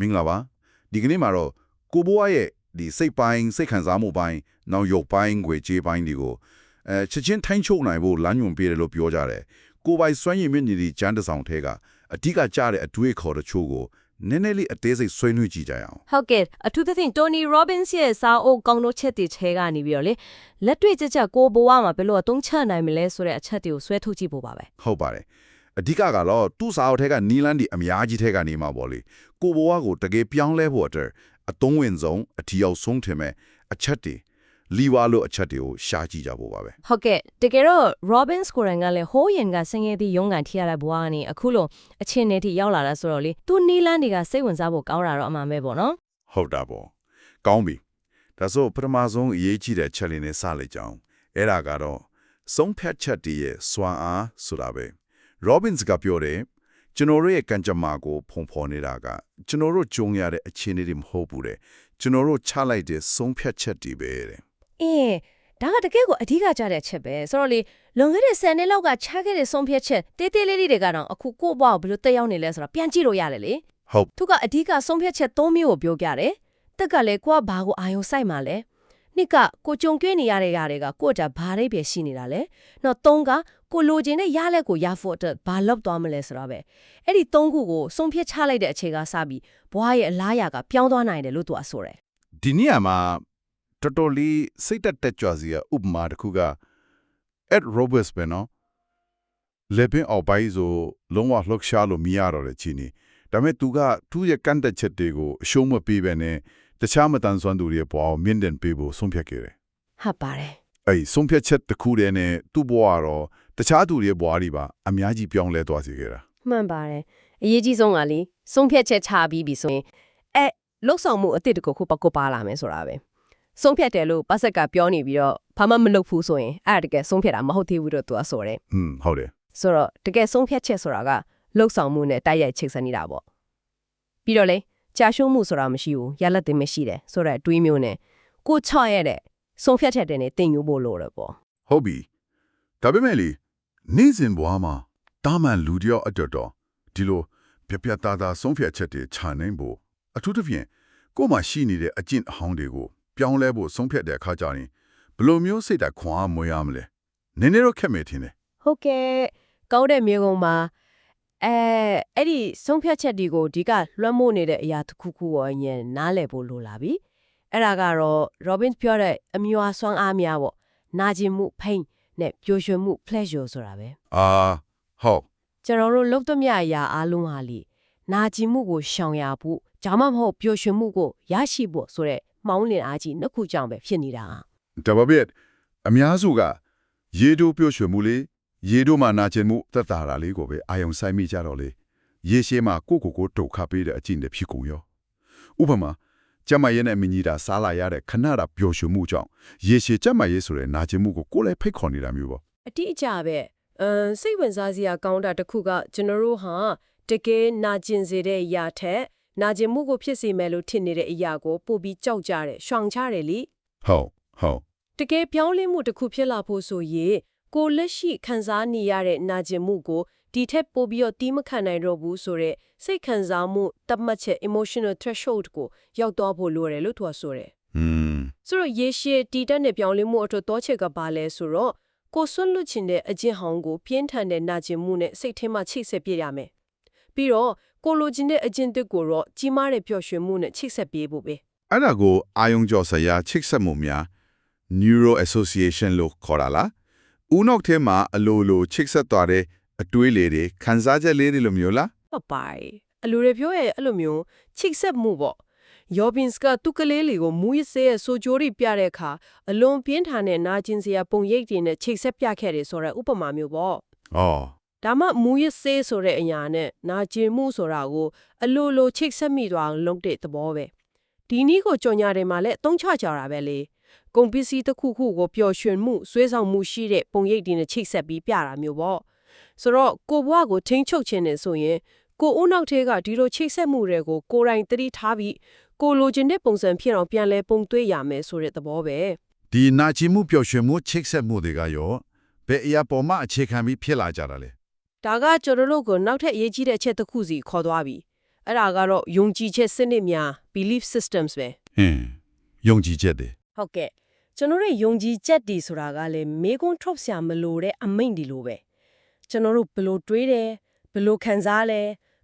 မင်္ဂလာပါဒီကနေ့မှာတော့ကိုဘွားရဲ့ဒီစိတ်ပိုင်းစိတ်ခံစားမှုပိုင်းနောက်ရုပ်ပိုင်းငွေကြေးပိုင်းတွေကိုအဲချက်ချင်းထိုင်းချုပ်နိုင်ဖို့လမ်းညွှန်ပေးတယ်လို့ပြောကြတယ်ကိုပိုင်စွမ်းရည်မြင့်ညီဒီကျန်းတစ်ဆောင်ထဲကအဓိကကြားတဲ့အတွေ့အခေါ်တချို့ကိုနည်းနည်းလေးအသေးစိတ်ဆွေးနွေးကြည့်ကြရအောင်ဟုတ်ကဲ့အထူးသဖြင့် Tony Robbins ရဲ့စာအုပ်ကောင်းတို့ချက်တွေထဲကနေပြီးတော့လေလက်တွေ့ကြကြကိုဘဝမှာဘယ်လိုအသုံးချနိုင်မလဲဆိုတဲ့အချက်တွေကိုဆွဲထုတ်ကြည့်ဖို့ပါပဲဟုတ်ပါတယ် အဓိကကတော့သူ့စာအုပ်ထဲကနီလန်းဒီအများကြီးထဲကနေမှာပေါ့လေကိုဘွားကိုတကယ်ပြောင်းလဲဖို့အတွက်အသုံးဝင်ဆုံးအထီရောက်ဆုံးထင်မဲ့အချက်တွေလီဝါလို့အချက်တွေကိုရှာကြည့်ကြဖို့ပါပဲဟုတ်ကဲ့တကယ်တော့ Robbins ကိုယ်တိုင်ကလည်းဟိုးရင်ကဆင်းရဲသည့်ရုံးကန်ထိရတဲ့ဘဝကနေအခုလိုအချင်းနဲ့ထိရောက်လာတာဆိုတော့လေသူနီလန်းတွေကစိတ်ဝင်စားဖို့ကောင်းတာတော့အမှန်ပဲပေါ့နော်ဟုတ်တာပေါ့ကောင်းပြီဒါဆိုပထမဆုံးအရေးကြီးတဲ့ချက်လေးနဲ့စလိုက်ကြအောင်အဲ့ဒါကတော့ဆုံးဖြတ်ချက်တည်းရဲ့စွမ်းအားဆိုတာပဲ Robbins ကပြောတယ်ကျွန်တော်တို့ရဲ့ကံကြမ္မာကိုဖုံဖော်နေတာကကျွန်တော်တို့ကြုံရတဲ့အခြေအနေတွေမဟုတ်ဘူးတဲ့ကျွန်တော်တို့ချလိုက်တဲ့ဆုံးဖြတ်ချက်တွေပဲတဲ့အင်းဒါကတကယ်ကိုအဓိကကြတဲ့အချက်ပဲဆိုတော့လေလွန်ခဲ့တဲ့10နှစ်လောက်ကချခဲ့တဲ့ဆုံးဖြတ်ချက်တေးသေးလေးလေးတွေကတော့အခုကိုယ့်ဘဝကိုဘယ်လိုတက်ရောက်နေလဲဆိုတော့ပြန်ကြည့်လို့ရတယ်လေဟုတ်သူကအဓိကဆုံးဖြတ်ချက်၃မျိုးကိုပြောပြတယ်။တက်ကလည်းကိုကဘာကိုအာယုံစိုက်မှလဲ။နှစ်ကကိုကြုံတွေ့နေရတဲ့ຢာတွေကကိုယ့်တာဘာရိပ်ပဲရှိနေတာလဲ။နောက်သုံးက ကိုလိုချင်တဲ့ရလက်ကိုရဖို့အတွက်ဘာလုပ်သွားမလဲဆိုတော့ပဲ။အဲ့ဒီသုံးခုကိုဆုံးဖြတ်ချလိုက်တဲ့အချိန်ကစပြီးဘွားရဲ့အလားအရာကပြောင်းသွားနိုင်တယ်လို့သူကဆိုတယ်ဒီနေရာမှာတော်တော်လေးစိတ်တက်တက်ကြွစီရဥပမာတစ်ခုက Ed Roberts ပဲနော်လေပင်အောက်ပိုင်းဆိုလုံးဝလှုပ်ရှားလို့မရတော့တဲ့ချင်းနေဒါပေမဲ့သူကသူ့ရဲ့ကန့်တက်ချက်တွေကိုအရှုံးမပေးဘဲနဲ့တခြားမတန်ဆွမ်းသူတွေရဲ့ဘဝကိုမြင့်တင်ပေးဖို့ဆုံးဖြတ်ခဲ့တယ်။ဟုတ်ပါတယ်။အဲ့ဒီဆုံးဖြတ်ချက်တစ်ခုတည်းနဲ့သူ့ဘဝကတော့ တခြားသူတွေရဲ့ဘဝတွေပါအများကြီးပြောင်းလဲသွားစေခဲ့တာ။မှန်ပါတယ်။အရေးကြီးဆုံးကလေဆုံးဖြတ်ချက်ချပြီးပြီဆိုရင်အဲလှုပ်ဆောင်မှုအစ်စ်တကူခုပကုတ်ပါလာမယ်ဆိုတာပဲ။ဆုံးဖြတ်တယ်လို့ပတ်ဆက်ကပြောနေပြီးတော့ဘာမှမလုပ်ဘူးဆိုရင်အဲ့ဒါတကယ်ဆုံးဖြတ်တာမဟုတ်သေးဘူးလို့သူကဆိုတယ်။อืมဟုတ်တယ်ဆိုတော့တကယ်ဆုံးဖြတ်ချက်ဆိုတာကလှုပ်ဆောင်မှုနဲ့တိုက်ရိုက်ချိတ်ဆက်နေတာပေါ့ပြီးတော့လေကြာရှုံးမှုဆိုတာမရှိဘူးရလက်တင်မရှိတယ်ဆိုတော့အတွေးမျိုးနဲ့ကိုချော့ရတဲ့ဆုံးဖြတ်ချက်တွေနဲ့တင်ယူဖို့လိုတယ်ပေါ့။ဟုတ်ပြီ။ဒါပေမဲ့လေ နေ့စဉ်ဘဝမှာတာမန်လူတယောက်အတွက်တော့ဒီလိုပြပြသားသားဆုံးဖြတ်ချက်တွေခြာနိုင်ဖို့အထူးသဖြင့်ကိုယ်မှာရှိနေတဲ့အကျင့်အဟောင်းတွေကိုပြောင်းလဲဖို့ဆုံးဖြတ်တဲ့အခါကျရင်ဘယ်လိုမျိုးစိတ်ဓာတ်ခွန်အားမွေးရမလဲ။နည်းနည်းတော့ခက်မယ်ထင်တယ်ဟုတ်ကဲ့ကောင်းတဲ့မြေကုန်မှာအဲအဲ့ဒီဆုံးဖြတ်ချက်တွေကိုဒီကလွှမ်းမိုးနေတဲ့အရာတစ်ခုခုကိုအရင်နားလည်ဖို့လိုလာပြီအဲ့ဒါကတော့ Robin ပြောတဲ့အမြွာဆွမ်းအားများပေါ့နာကျင်မှု pain နဲ့ ပျော်ရွှင်မှု pleasure ဆိုတာပဲ။အာဟုတ်ကျွန်တော်တို့လုံးသမျှအရာအလုံးဟာလေနာကျင်မှုကိုရှောင်ရဖို့ဒါမှမဟုတ်ပျော်ရွှင်မှုကိုရရှိဖို့ဆိုတဲ့မှောင်းလင်အားကြီးနှစ်ခုကြောင့်ပဲဖြစ်နေတာဒါပေမဲ့အများစုကရေတိုးပြောရွှင်မှုလေးရေတိုးမှနာကျင်မှုသက်သာတာလေးကိုပဲအာယုံဆိုင်မိကြတော့လေရေရှည်မှာကိုယ့်ကိုယ်ကိုဒုက္ခပေးတဲ့အကျင့်တွေဖြစ်ကုန်ရောဥပမာ ကျမရဲ့နဲ့မညီတာစားလာရတဲ့ခဏတာပျော်ရွှင်မှုကြောင့်ရေရှည်ကျမရဲ့ဆိုတဲ့နာကျင်မှုကိုကိုယ်လည်းဖိတ်ခေါ်နေတာမျိုးပေါ့အတိအကျပဲအမ်စိတ်ဝင်စားစရာကောင်းတာတစ်ခုကကျွန်တော်တို့ဟာတကယ်နာကျင်စေတဲ့အရာထက်နာကျင်မှုကိုဖြစ်စေမယ်လို့ထင်နေတဲ့အရာကိုပို့ပြီးကြောက်ကြတယ်ရှောင်ချတယ်လေဟုတ်ဟုတ်တကယ်ပြောင်းလဲမှုတစ်ခုဖြစ်လာဖို့ဆိုရင်ကိုလက်ရှိခံစားနေရတဲ့နာကျင်မှုကို ဒီထက်ပိုပြီးတော့တီးမခံနိုင်တော့ဘူးဆိုတော့စိတ်ခံစားမှုတတ်မှတ်ချက် emotional threshold ကိုရောက်သွားဖို့လိုတယ်လို့သူကဆိုတယ်อืมဆိုတော့ရေရှည်တည်တက်တဲ့ပြောင်းလဲမှုအတွက်တော့ချက်ကပါလဲဆိုတော့ကိုဆွတ်လွတ်ချင်တဲ့အကျင့်ဟောင်းကိုပြင်းထန်တဲ့နာကျင်မှုနဲ့စိတ်ထဲမှာချိတ်ဆက်ပြရမယ်ပြီးတော့ကိုလိုချင်တဲ့အကျင့်တစ်ကိုတော့ကြီးမားတဲ့ပျော်ရွှင်မှုနဲ့ချိတ်ဆက်ပေးဖို့ပဲအဲ့ဒါကိုအာယုံကြော်စရာချိတ်ဆက်မှုများ neuro association လို့ခေါ်တာလားဦးနောက်ထဲမှာအလိုလိုချိတ်ဆက်သွားတဲ့ အတွေးလေးတွေခန်းစားချက်လေးတွေလိုမျိုးလားဟုတ်ပါတယ်အလိုတွေပြောရဲ့အဲ့လိုမျိုးချိတ်ဆက်မှုပေါ့ယောဘင်စ်ကသူ့ကလေးလေးကိုမူးယစ်ဆေးရဲ့ဆိုကြိုးတွေပြတဲ့အခါအလွန်ပြင်းထန်တဲ့နာကျင်စရာပုံရိပ်တွေနဲ့ချိတ်ဆက်ပြခဲ့တယ်ဆိုတဲ့ဥပမာမျိုးပေါ့။အော်ဒါမှမူရစ်ဆေးဆိုတဲ့အရာနဲ့နာကျင်မှုဆိုတာကိုအလိုလိုချိတ်ဆက်မိသွားအောင်လုပ်တဲ့သဘောပဲဒီနည်းကိုကြော်ညာတယ်မှာလည်းအသုံးချကြတာပဲလေကုန်ပစ္စည်းတစ်ခုခုကိုပျော်ရွှင်မှုဆွဲဆောင်မှုရှိတဲ့ပုံရိပ်တွေနဲ့ချိတ်ဆက်ပြီးပြတာမျိုးပေါ့ ဆိုတော့ကိုဘွားကိုထိန်းချုပ်ခြင်းနဲ့ဆိုရင်ကိုဦးနောက်ထဲကဒီလိုချိတ်ဆက်မှုတွေကိုကိုယ်တိုင်သတိထားပြီးကိုလိုချင်တဲ့ပုံစံဖြစ်အောင်ပြန်လဲပုံသွေးရမယ်ဆိုတဲ့သဘောပဲဒီနာချီမှုပျော်ရွှင်မှုချိတ်ဆက်မှုတွေကရောဘယ်အရာပေါ်မှာအခြေခံပြီးဖြစ်လာကြတာလဲဒါကကျွန်တော်တို့ကိုနောက်ထပ်အရေးကြီးတဲ့အချက်တစ်ခုစီခေါ်သွားပြီအဲ့ဒါကတော့ယုံကြည်ချက်စနစ်များ belief systems ပဲဟင်းယုံကြည်ချက်တွေဟုတ်ကဲ့ကျွန်တော်တို့ယုံကြည်ချက်ဒီဆိုတာကလည်းမေကွန်းထုတ်ဆရာမလို့တဲ့အမိန့်ဒီလိုပဲ ကျွန်တော်တို့ဘယ်လို့တွေးတယ်ဘယ်လို့ခံစားလဲ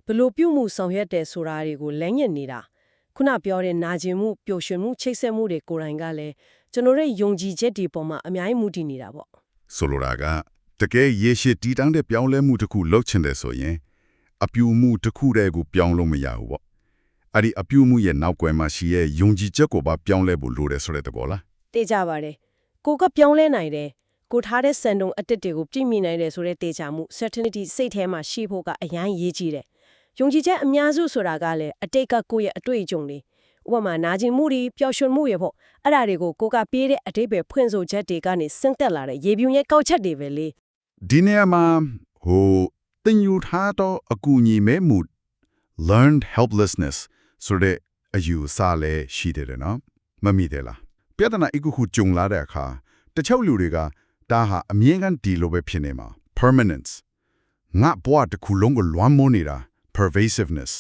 ဘယ်လို့ပြုမှုဆောင်ရွက်တယ်ဆိုတာတွေကိုလမ်းညွှန်နေတာခုနပြောတဲ့နာကျင်မှုပျော်ရွှင်မှုချိတ်ဆက်မှုတွေကိုယ်တိုင်ကလည်းကျွန်တော်တို့ယုံကြည်ချက်ဒီပေါ်မှာအများကြီးမူတည်နေတာပေါ့ဆိုလိုတာကတကယ်ရေရှည်တည်တံတဲ့ပြောင်းလဲမှုတစ်ခုလုပ်ချင်တယ်ဆိုရင်အပြူမှုတစ်ခုတည်းကိုပြောင်းလို့မရဘူးပေါ့အဲ့ဒီအပြူမှုရဲ့နောက်ကွယ်မှာရှိရဲ့ယုံကြည်ချက်ကိုပါပြောင်းလဲဖို့လိုတယ်ဆိုတဲ့သဘောလားတေးကြပါတယ်ကိုကပြောင်းလဲနိုင်တယ် ကိုထားတဲ့စံတုံအတစ်တွေကိုပြည့်မီနိုင်တယ်ဆိုတဲ့တေးကြမှု certainty စိတ်ထဲမှာရှိဖို့ကအရန်ရေးကြည့်တယ်ယုံကြည်ချက်အများစုဆိုတာကလည်းအတိတ်ကကိုယ့်ရဲ့အတွေ့အကြုံတွေဥပမာနာကျင်မှုတွေပျော်ရွှင်မှုတွေပေါ့အဲ့ဒါတွေကိုကိုကပြေးတဲ့အတိတ်ပဲဖွင့်ဆိုချက်တွေကနေဆင့်တက်လာတဲ့ရေပြူရဲ့ကောက်ချက်တွေပဲလေဒီနေရာမှာဟိုတင်ယူထားတော့အကူအညီမဲ့မှု learned helplessness ဆိုတဲ့အယူအဆလည်းရှိတယ်တဲ့နော်မမိတယ်လားပြဿနာအကူခုကြုံလာတဲ့အခါတချို့လူတွေက ဒါဟာအမြင်ကန်ဒီလိုပဲဖြစ်နေမှာ permanence ငါဘွားတစ်ခုလုံးကိုလွှမ်းမိုးနေတာ pervasiveness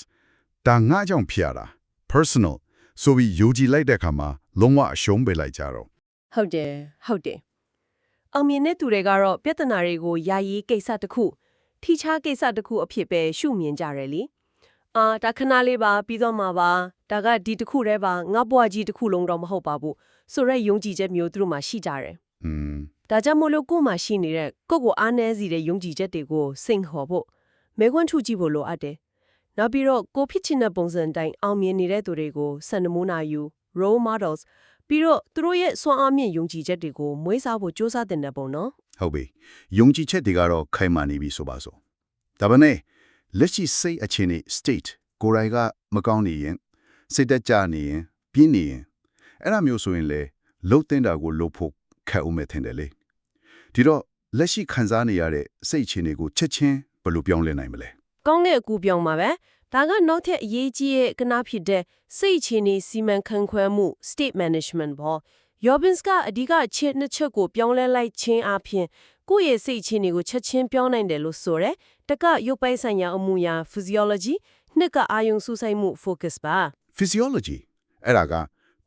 ဒါငါကြောင့်ဖြစ်ရတာ personal ဆိုပြီးယူကြည်လိုက်တဲ့အခါမှာလုံးဝအရှုံးပေးလိုက်ကြတော့ဟုတ်တယ်ဟုတ်တယ်အောင်မြင်တဲ့သူတွေကတော့ပြဿနာတွေကိုယာယီကိစ္စတစ်ခုထိခြားကိစ္စတစ်ခုအဖြစ်ပဲရှုမြင်ကြတယ်လीအာဒါခဏလေးပါပြီးတော့မှာပါဒါကဒီတစ်ခုတည်းပါငါဘွားကြီးတစ်ခုလုံးတော့မဟုတ်ပါဘူးဆိုရက်ယုံကြည်ချက်မျိုးသူတို့မှရှိကြတယ်อืม ဒါကြောင့်မို့လို့ကိုယ်မှရှိနေတဲ့ကိုယ့်ကိုအားနည်းစေတဲ့ယုံကြည်ချက်တွေကိုစိန်ခေါ်ဖို့မဲခွန်းထုကြည့်ဖို့လိုအပ်တယ်နောက်ပြီးတော့ကိုဖြစ်ချင်တဲ့ပုံစံတိုင်းအောင်မြင်နေတဲ့သူတွေကိုစံနမူနာယူ role models ပြီးတော့သူတို့ရဲ့စွမ်းအားမြင့်ယုံကြည်ချက်တွေကိုမွေးစားဖို့စူးစမ်းတင်တဲ့ပုံနော်ဟုတ်ပြီယုံကြည်ချက်တွေကတော့ခိုင်မာနေပြီဆိုပါစို့ဒါပေမဲ့လက်ရှိစိတ်အခြေအနေ state ကိုယ်တိုင်ကမကောင်းနေရင်စိတ်သက်ကြနေရင်ပြင်းနေရင်အဲ့ဒါမျိုးဆိုရင်လေလှုပ်တင်တာကိုလှုပ်ဖို့ခက်ဦးမယ်ထင်တယ်လေ ဒီတော့လက်ရှိခံစားနေရတဲ့စိတ်အခြေအနေကိုချက်ချင်းဘယ်လိုပြောင်းလဲနိုင်မလဲကောင်းတဲ့အကူပြောင်းပါပဲဒါကနောက်ထပ်အရေးကြီးရဲ့ကနာဖြစ်တဲ့စိတ်အခြေအနေစီမံခန့်ခွဲမှု state management ပေါ့ Robbins ကအဓိကအချက်နှစ်ချက်ကိုပြောင်းလဲလိုက်ခြင်းအပြင်ကိုယ့်ရဲ့စိတ်အခြေအနေကိုချက်ချင်းပြောင်းနိုင်တယ်လို့ဆိုရဲတကရုပ်ပိုင်းဆိုင်ရာအမှုရာ physiology နှစ်ကအာယုံစူးစိုက်မှု focus ပါ physiology အဲ့ဒါက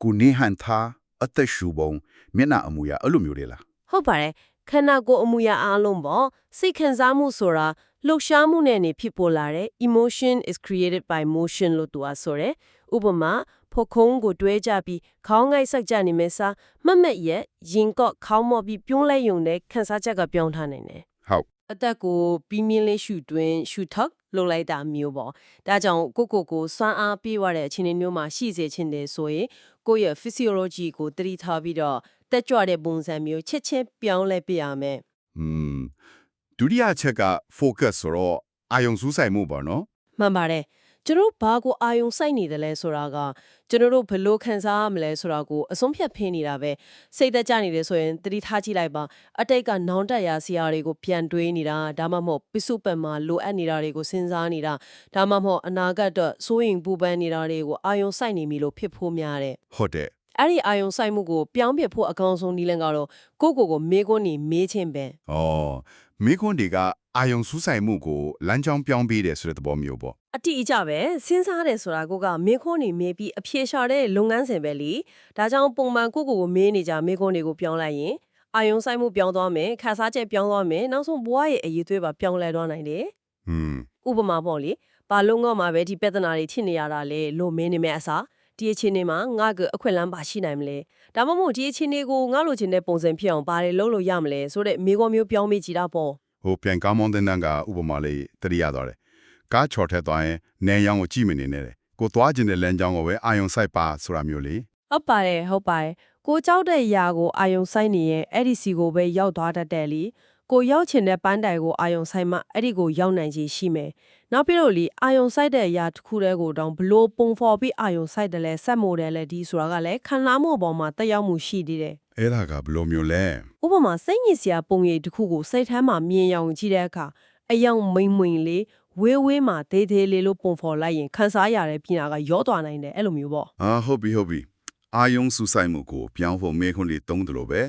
ကိုနေဟန်သားအသက်ရှူပုံမျက်နှာအမူအရာအဲ့လိုမျိုးတွေလားဟုတ်ပါတယ် ခန္ဓာကိုယ်အမူအရာအားလုံးပေါ့စိတ်ခံစားမှုဆိုတာလှုပ်ရှားမှုနဲ့နေဖြစ်ပေါ်လာတဲ့ emotion is created by motion လို့သူကဆိုတယ်ဥပမာဖို့ခုံးကိုတွဲကြပြီးခေါင်းငိုက်ဆက်ကြနေမယ်စားမတ်မက်ရက်ရင်ကော့ခေါင်းမော့ပြီးပြုံးလိုက်ယုံတဲ့ခံစားချက်ကပြောင်းထားနိုင်တယ်ဟုတ်အသက်ကိုပြီးမြင်းလေးရှူတွင်းရှူထောက်လုပ်လိုက်တာမျိုးပေါ့ဒါကြောင့်ကိုကိုကိုစွမ်းအားပြေးရတဲ့အခြေအနေမျိုးမှာရှိစေချင်တယ်ဆိုရင် ကိုယ့်ရဲ့ physiology ကိုတတိထားပြီးတော့တက်ကြွတဲ့ပုံစံမျိုးချက်ချင်းပြောင်းလဲပြရမယ်อืมဒုတိယချက်က focus ဆိုတော့အာယုံစူးစိုက်မှုပေါ့နော်မှန်ပါတယ် ကျွန်တော်တို့ဘာကိုအာယုံစိုက်နေတယ်လဲဆိုတာကကျွန်တော်တို့ဘယ်လိုခံစားရမလဲဆိုတာကိုအဆုံးဖြတ်ဖင်းနေတာပဲစိတ်သက်ကြနေတယ်ဆိုရင်တတိထားကြည့်လိုက်ပါအတိတ်ကနောင်တရဆရာတွေကိုပြန်တွေးနေတာဒါမှမဟုတ်ပစ္စုပန်မှာလိုအပ်နေတာတွေကိုစဉ်းစားနေတာဒါမှမဟုတ်အနာဂတ်အတွက်စိုးရင်ပူပန်နေတာတွေကိုအာယုံစိုက်နေပြီလို့ဖြစ်ဖို့များတယ်ဟုတ်တယ်အဲ့ဒီအာယုံစိုက်မှုကိုပြောင်းပြဖို့အကောင်းဆုံးနည်းလမ်းကတော့ကိုယ့်ကိုယ်ကိုမေးခွန်းနေမေးခြင်းပဲဩမိခွန်းတွေကအာယုံစူးစိုက်မှုကိုလမ်းကြောင်းပြောင်းပေးတယ်ဆိုတဲ့သဘောမျိုးပေါ့ အတိအကျပဲစဉ်းစားတယ်ဆိုတာကိုကမေခွန်းနေမေးပြီးအဖြေရှာတဲ့လုပ်ငန်းစဉ်ပဲလीဒါကြောင့်ပုံမှန်ကိုယ့်ကိုယ်ကိုမေးနေကြမေခွန်းတွေကိုပြောင်းလိုက်ရင်အာယုံဆိုင်မှုပြောင်းသွားမယ်ခါစားချက်ပြောင်းသွားမယ်နောက်ဆုံးဘဝရဲ့အရေးသွေးပါပြောင်းလဲသွားနိုင်တယ်อืมဥပမာပေါ့လေဘာလုံးကမှပဲဒီပြဿနာတွေဖြစ်နေရတာလေလို့မင်းနေမဲ့အစားဒီအခြေအနေမှာငါကအခွင့်အလမ်းပါရှိနိုင်မလဲဒါမှမဟုတ်ဒီအခြေအနေကိုငါလိုချင်တဲ့ပုံစံဖြစ်အောင်ဘာတွေလုပ်လို့ရမလဲဆိုတဲ့မိကောမျိုးပြောင်းမိကြည့်တာပေါ့ဟိုပြန်ကားမောင်းတဲ့နန်းကဥပမာလေးတတိယသွားတယ် ကားချော်ထက်သွားရင်နေရောင်ကိုကြည့်မနေနဲ့တဲ့ကိုသွားခြင်းတဲ့လမ်းကြောင်းကိုပဲအာယုံစိုက်ပါဆိုတာမျိုးလေဟုတ်ပါတယ်ဟုတ်ပါတယ်ကိုကြောက်တဲ့ຢာကိုအာယုံဆိုင်နေရင်အဲ့ဒီစီကိုပဲရောက်သွားတတ်တယ်လीကိုရောက်ချင်တဲ့ပန်းတိုင်ကိုအာယုံဆိုင်မှအဲ့ဒီကိုရောက်နိုင်ခြင်းရှိမယ်နောက်ပြီးတော့လीအာယုံဆိုင်တဲ့အရာတစ်ခုတည်းကိုတောင်ဘလို့ပုံဖော်ပြီးအာယုံဆိုင်တယ်လဲဆက်မို့တယ်လဲဒီဆိုတာကလည်းခံလာမှုအပေါ်မှာတက်ရောက်မှုရှိသေးတယ်အဲ့ဒါကဘယ်လိုမျိုးလဲဥပမာစိတ်ညစ်စရာပုံရိပ်တစ်ခုကိုစိတ်ထဲမှာမြင်ရောင်ကြည့်တဲ့အခါအယောင်မိန်မိန်လေး ဝေးဝေးမှာသေးသေးလေးလို့ပုံဖော်လိုက်ရင်ခန်းစားရတဲ့ပြင်နာကရောသွားနိုင်တယ်အဲ့လိုမျိုးပေါ့အာဟုတ်ပြီဟုတ်ပြီအာယုံစူးစိုက်မှုကိုပြောင်းဖို့မိခွန်းတွေတုံးတယ်လို့ပဲ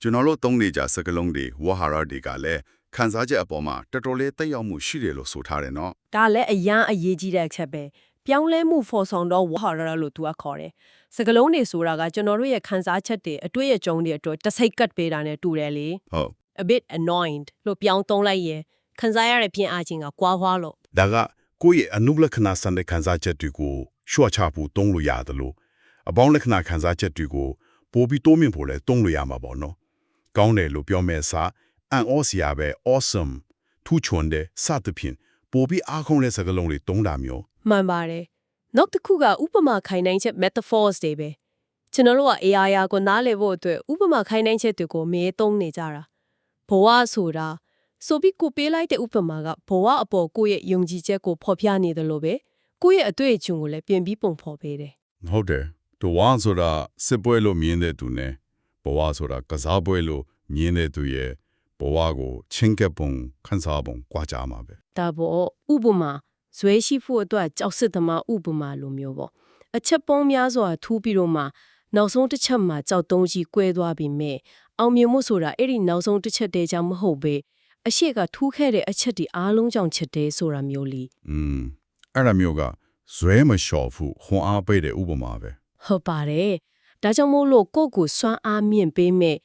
ကျွန်တော်တို့တုံးနေကြစကလုံးတွေဝဟာရတွေကလည်းခန်းစားချက်အပေါ်မှာတော်တော်လေးတက်ရောက်မှုရှိတယ်လို့ဆိုထားတယ်နော်ဒါလည်းအရန်အရေးကြီးတဲ့အချက်ပဲပြောင်းလဲမှုဖော်ဆောင်တော့ဝါရလို့သူကခေါ်တယ်စကလုံးတွေဆိုတာကကျွန်တော်တို့ရဲ့ခံစားချက်တွေအတွေ့အကြုံတွေအတွက်တစ်စိတ်ကတ်ပေးတာနဲ့တူတယ်လေဟုတ် a bit annoyed လို့ပြောင်းသုံးလိုက်ရင် ခံစားရတဲ့ပြင်အားချင်းကကွာွားလို့ဒါကကိုယ့်ရဲ့အနုလက္ခဏာစံတဲ့ခံစားချက်တွေကိုရှော့ချဖို့တုံးလို့ရတယ်လို့အပေါင်းလက္ခဏာခံစားချက်တွေကိုပိုပြီးတိုးမြင့်ဖို့လဲတုံးလို့ရမှာပေါ့နော်။ကောင်းတယ်လို့ပြောမဲ့အစားအန်အောစရာပဲ awesome ထူးချွန်တဲ့စသဖြင့်ပိုပြီးအားကောင်းတဲ့စကားလုံးတွေတုံးတာမျိုးမှန်ပါတယ်နောက်တစ်ခုကဥပမာခိုင်နိုင်ချက် metaphors တွေပဲကျွန်တော်တို့က AI ရာကိုနားလည်ဖို့အတွက်ဥပမာခိုင်နိုင်ချက်တွေကိုအမဲသုံးနေကြတာဘဝဆိုတာ ဆိုပြီးကိုပေးလိုက်တဲ့ဥပမာကဘဝအပေါ်ကိုယ့်ရဲ့ယုံကြည်ချက်ကိုဖော်ပြနေတယ်လို့ပဲကိုယ့်ရဲ့အတွေ့အကြုံကိုလည်းပြင်ပြီးပုံဖော်ပေးတယ်ဟုတ်တယ်တဝါဆိုတာစစ်ပွဲလို့မြင်တဲ့သူနဲ့ဘဝဆိုတာကစားပွဲလို့မြင်တဲ့သူရဲ့ဘဝကိုချင်းကပ်ပုံခန်းစားပုံကြွားကြမှာပဲဒါပေါ့ဥပမာဇွဲရှိဖို့အတွက်ကြောက်စစ်သမားဥပမာလိုမျိုးပေါ့အချက်ပေါင်းများစွာထူးပြီးတော့မှနောက်ဆုံးတစ်ချက်မှာကြောက်တုံးကြီးကွဲသွားပြီမဲ့အောင်မြင်မှုဆိုတာအဲ့ဒီနောက်ဆုံးတစ်ချက်တည်းကြောင့်မဟုတ်ပဲ အရှိကထူးခဲ့တဲ့အချက်ဒီအားလုံးကြောင့်ချက်တယ်ဆိုတာမျိုးလीอืมအဲ့ဒါမျိုးကဇွဲမလျှော်ဘူးခွန်အားပေးတဲ့ဥပမာပဲဟုတ်ပါတယ်ဒါကြောင့်မို့လို့ကိုယ့်ကိုစွမ်းအားမြင့်ပေးမဲ့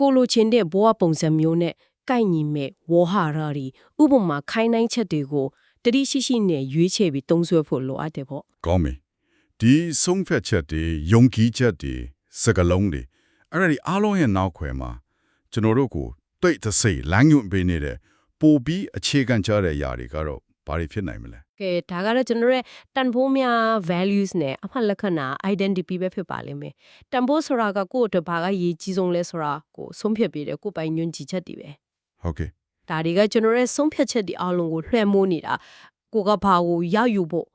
ကိုလိုချင်တဲ့ဘဝပုံစံမျိုးနဲ့ကိုက်ညီမဲ့ဝေါ်ဟာရာဒီဥပမာခိုင်းနိုင်ချက်တွေကိုတတိရှိရှိနဲ့ရွေးချယ်ပြီးသုံးဆွဲဖို့လိုအပ်တယ်ပေါ့ကောင်းပြီဒီဆုံးဖြတ်ချက်တွေယုံကြည်ချက်တွေစကလုံးတွေအဲ့ဒါဒီအားလုံးရဲ့နောက်ခွဲမှာကျွန်တော်တို့ကို တိတ်တဆိတ်လမ်းညွှန်ပေးနေတဲ့ပိုပြီးအခြေခံကြတဲ့ຢာတွေကတော့ဘာတွေဖြစ်နိုင်မလဲကဲဒါကတော့ကျွန်တော်ရဲ့တန်ဖိုးများ values နဲ့အမှတ်လက္ခဏာ identity ပဲဖြစ်ပါလိမ့်မယ်တန်ဖိုးဆိုတာကကိုယ့်အတွက်ဘာကရည်ကြီးဆုံးလဲဆိုတာကိုဆုံးဖြတ်ပေးတယ်ကိုယ်ပိုင်ညွှန်ကြည်ချက်တွေပဲဟုတ်ကဲ့ဒါတွေကကျွန်တော်ရဲ့ဆုံးဖြတ်ချက်တွေအားလုံးကိုလွှမ်းမိုးနေတာကိုကဘာကိုရယူဖို့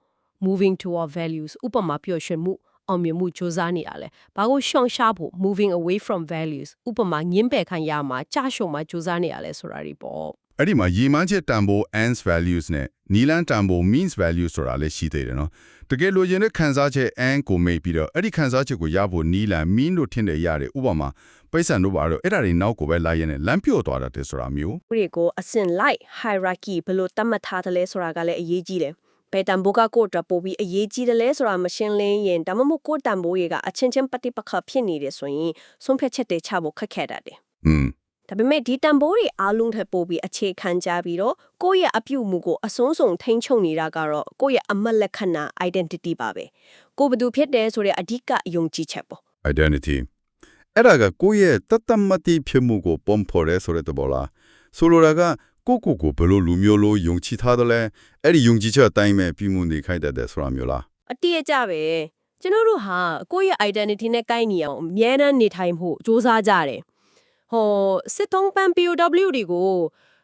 moving toward values ဥပမာပျော်ရွှင်မှု အောင်မြင်မှုစ조사နေတာလဲဘာကိုရှောင်ရှားဖို့ moving away from values ဥပမာငင်းပယ်ခံရမှာကြာရှုံမှာစ조사နေရလဲဆိုတာတွေပေါ့ အဲ့ဒီမှာရည်မှန်းချက်တန်ဖိုး ends values နဲ့နီလန်းတန်ဖိုး means values ဆိုတာလည်းရှိသေးတယ်နော်တကယ်လိုချင်တဲ့ခံစားချက် and ကိုမိတ်ပြီးတော့အဲ့ဒီခံစားချက်ကိုရဖို့နီလန်း mean လို့ထင်တယ်ရတယ်ဥပမာပိဿံတို့ပါတော့အဲ့ဒါတွေနောက်ကိုပဲလိုက်ရနေလမ်းပြော့သွားတတ်တယ်ဆိုတာမျိုး ဥတွေကိုအစင်လိုက် hierarchy ဘယ်လိုတတ်မှတ်ထားတယ်လဲဆိုတာကလည်းအရေးကြီးတယ် ဘယ်တန်ဖိုးကကိုယ့်အတွက်ပို့ပြီးအရေးကြီးတယ်လဲဆိုတာမရှင်းလင်းရင်ဒါမှမဟုတ်ကိုယ့်တန်ဖိုးတွေကအချင်းချင်းပฏิပက္ခဖြစ်နေတယ်ဆိုရင်ဆုံးဖြတ်ချက်တွေချဖို့ခက်ခဲတတ်တယ် อืม ဒါပေမဲ့ဒီတန်ဖိုးတွေအားလုံးထက်ပိုပြီးအခြေခံကြပြီးတော့ကိုယ့်ရဲ့အပြုအမူကိုအစွန်းဆုံးထိန်းချုပ်နေတာကတော့ကိုယ့်ရဲ့အမတ်လက္ခဏာ identity ပါပဲကိုယ်ဘယ်သူဖြစ်တယ်ဆိုတဲ့အဓိကအယုံကြည်ချက်ပေါ့ identity အဲ့ဒါကကိုယ့်ရဲ့တတ်တမတိဖြစ်မှုကိုပုံဖော်ရဲဆိုတဲ့သဘောလားဆိုလိုတာက ကိုယ့်ကိုယ်ကိုဘယ်လိုလူမျိုးလို့ယုံကြည်ထားတယ်လဲအဲ့ဒီယုံကြည်ချက်အတိုင်းပဲပြီးမှုနေခိုင်းတတ်တယ်ဆိုတာမျိုးလားအတိအကျပဲကျွန်တော်တို့ဟာကိုယ့်ရဲ့ identity နဲ့ကိုက်ညီအောင်အမြဲတမ်းနေထိုင်ဖို့စူးစမ်းကြတယ်ဟောစစ်တုံးပန် POW တွေကို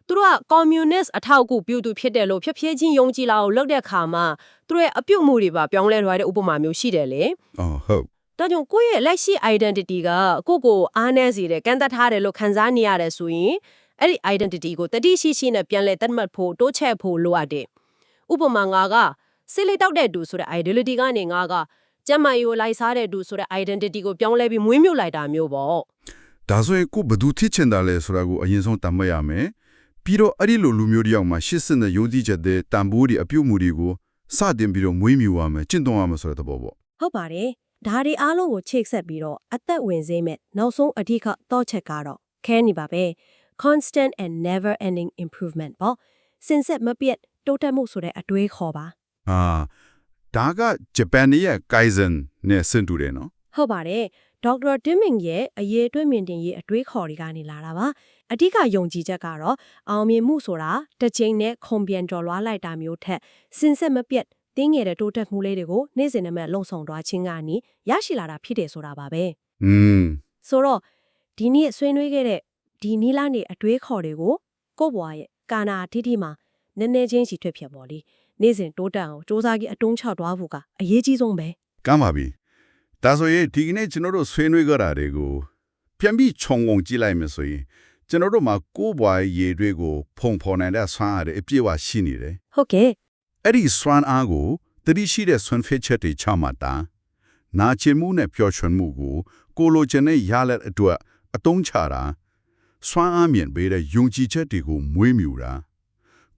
သူတို့က communist အထောက်အကူပြုသူဖြစ်တယ်လို့ဖြည်းဖြည်းချင်းယုံကြည်လာအောင်လုပ်တဲ့အခါမှာသူတို့ရဲ့အပြုတ်မှုတွေပါပြောင်းလဲသွားတဲ့ဥပမာမျိုးရှိတယ်လေအော်ဟုတ်ဒါကြောင့်ကိုယ့်ရဲ့လက်ရှိ identity ကကိုယ့်ကိုအားနည်းစေတယ်ကန့်သက်ထားတယ်လို့ခံစားနေရတယ်ဆိုရင် အဲ့ဒီ identity ကိုတတိရှိရှိနဲ့ပြန်လဲသတ်မှတ်ဖို့တိုးချဲ့ဖို့လိုအပ်တယ်ဥပမာငါကစိတ်လေးတောက်တဲ့သူဆိုတဲ့ identity ကနေငါကကျမ်းမာရေးကိုလိုက်စားတဲ့သူဆိုတဲ့ identity ကိုပြောင်းလဲပြီးမွေးမြူလိုက်တာမျိုးပေါ့ဒါဆိုရင်ကိုဘယ်သူထိချင်တာလဲဆိုတာကိုအရင်ဆုံးတတ်မှတ်ရမယ်ပြီးတော့အဲ့ဒီလိုလူမျိုးတယောက်မှာရှစ်စတဲ့ယုံကြည်ချက်တဲ့တန်ဖိုးတွေအပြုတ်မှုတွေကိုစတင်ပြီးတော့မွေးမြူရမယ်ကျင့်သုံးရမယ်ဆိုတဲ့သဘောပေါ့ဟုတ်ပါတယ်ဒါတွေအားလုံးကိုချိတ်ဆက်ပြီးတော့အသက်ဝင်စေမဲ့နောက်ဆုံးအဓိကတော့ချက်ကတော့ခဲနေပါပဲ constant and never ending improvement ပေါ့စင်ဆက်မပြတ်တိုးတက်မှုဆိုတဲ့အတွေးခေါ်ပါအာဒါကဂျပန်ရဲ့ Kaizen နဲ့ဆင်တူတယ်နော်ဟုတ်ပါတယ်ဒေါက်တာတင်မင်ရဲ့အရေးအတွေ့မြင်တင်ရေးအတွေးခေါ်တွေကနေလာတာပါအဓိကယုံကြည်ချက်ကတော့အောင်မြင်မှုဆိုတာတစ်ချိန်နဲ့ခုံပြန်ကျော်လွှားလိုက်တာမျိုးထက်စင်ဆက်မပြတ်တင်းငယ်တဲ့တိုးတက်မှုလေးတွေကိုနေ့စဉ်နဲ့မဲ့လုံဆောင်သွားခြင်းကနေရရှိလာတာဖြစ်တယ်ဆိုတာပါပဲอืมဆိုတော့ဒီနေ့ဆွေးနွေးခဲ့တဲ့ ဒီနီလာနေအတွေးခေါ်တွေကိုကိုယ့်ဘွားရဲ့ကာနာအထိထိမှာနည်းနည်းချင်းစီထွက်ဖြစ်ပေါ်လीနေ့စဉ်တိုးတက်အောင်စ조사ကြီးအတုံးချသွားဖို့ကအရေးကြီးဆုံးပဲကမ်းပါပြီဒါဆိုရင်ဒီကနေ့ကျွန်တော်တို့ဆွေးနွေးကြတာတွေကိုပြန်ပြီးခြုံငုံကြည့်လိုက်မယ်ဆိုရင်ကျွန်တော်တို့မှာကိုယ်ပွားရေးတွေကိုဖုံဖော်နိုင်တဲ့ဆွမ်းအားတွေအပြည့်အဝရှိနေတယ်ဟုတ်ကဲ့အဲ့ဒီစွမ်းအားကိုတတိရှိတဲ့ဆွမ်းဖစ်ချက်တွေချမှတ်တာနာကျင်မှုနဲ့ပျော်ရွှင်မှုကိုကိုလိုချင်တဲ့ရလက်အတွက်အတုံးချတာ စွမ်းအားမြင့်ပေးတဲ့ယုံကြည်ချက်တွေကိုမွေးမြူတာ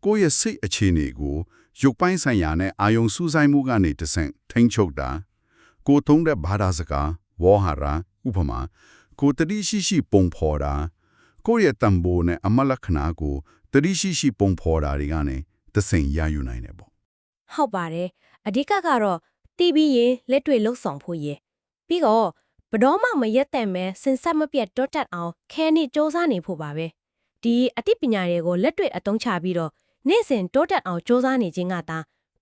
ကိုယ့်ရဲ့စိတ်အခြေအနေကိုရုပ်ပိုင်းဆိုင်ရာနဲ့အာယုံစူးစိုက်မှုကနေတဆင့်ထိန်းချုပ်တာကိုယ်သုံးတဲ့ဘာသာစကားဝေါ်ဟာရာဥပမာကိုယ်တတိရှိရှိပုံဖော်တာကိုယ့်ရဲ့တံပိုးနဲ့အမတ်လက္ခဏာကိုတတိရှိရှိပုံဖော်တာတွေကနေတဆင့်ရယူနိုင်တယ်ပေါ့ဟုတ်ပါတယ်အဓိကကတော့တီးပြီးရင်လက်တွေ့လှုပ်ဆောင်ဖို့ရယ်ပြီးတော့ ဘတော်မှမရက်တဲ့မဲစင်ဆက်မပြတ်တွတ်တက်အောင်ခဲနေစ조사နေဖို့ပါပဲဒီအသိပညာတွေကိုလက်တွေ့အသုံးချပြီးတော့နေ့စဉ်တွတ်တက်အောင်စ조사နေခြင်းကသာ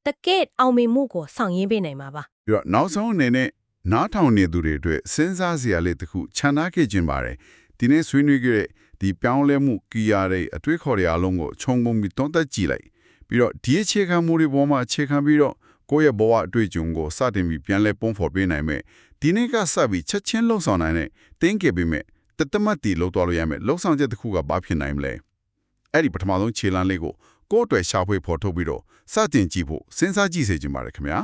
တကယ့်အောင်မြင်မှုကိုဆောင်ရင်းပေးနိုင်မှာပါ ပြီးတော့နောက်ဆုံးအနေနဲ့နားထောင်နေသူတွေအတွက်စဉ်းစားစရာလေးတစ်ခုခြံထားခဲ့ခြင်းပါတယ်ဒီနေ့ဆွေးနွေးခဲ့တဲ့ဒီပြောင်းလဲမှုကြည်ရတဲ့အတွေ့အခေါ်တွေအလုံးကိုခြုံငုံပြီးတွန်းသက်ကြည့်လိုက်ပြီးတော့ဒီအခြေခံမှုတွေပေါ်မှာအခြေခံပြီးတော့ကိုယ့်ရဲ့ဘဝအတွေ့အကြုံကိုစတင်ပြီးပြန်လဲပုံဖော်ပေးနိုင်မယ် ဒီနေ့ကစပြီးချက်ချင်းလှုပ်ဆောင်နိုင်တဲ့တင်းကြပေးမယ်တသမတ်တီလှုပ်သွားလို့ရမယ်လှုပ်ဆောင်ချက်တစ်ခုကဘာဖြစ်နိုင်မလဲအဲ့ဒီပထမဆုံးခြေလှမ်းလေးကိုကိုယ့်အတွက်ရှာဖွေဖော်ထုတ်ပြီးတော့စတင်ကြည့်ဖို့စဉ်းစားကြည့်စေချင်ပါတယ်ခင်ဗျာ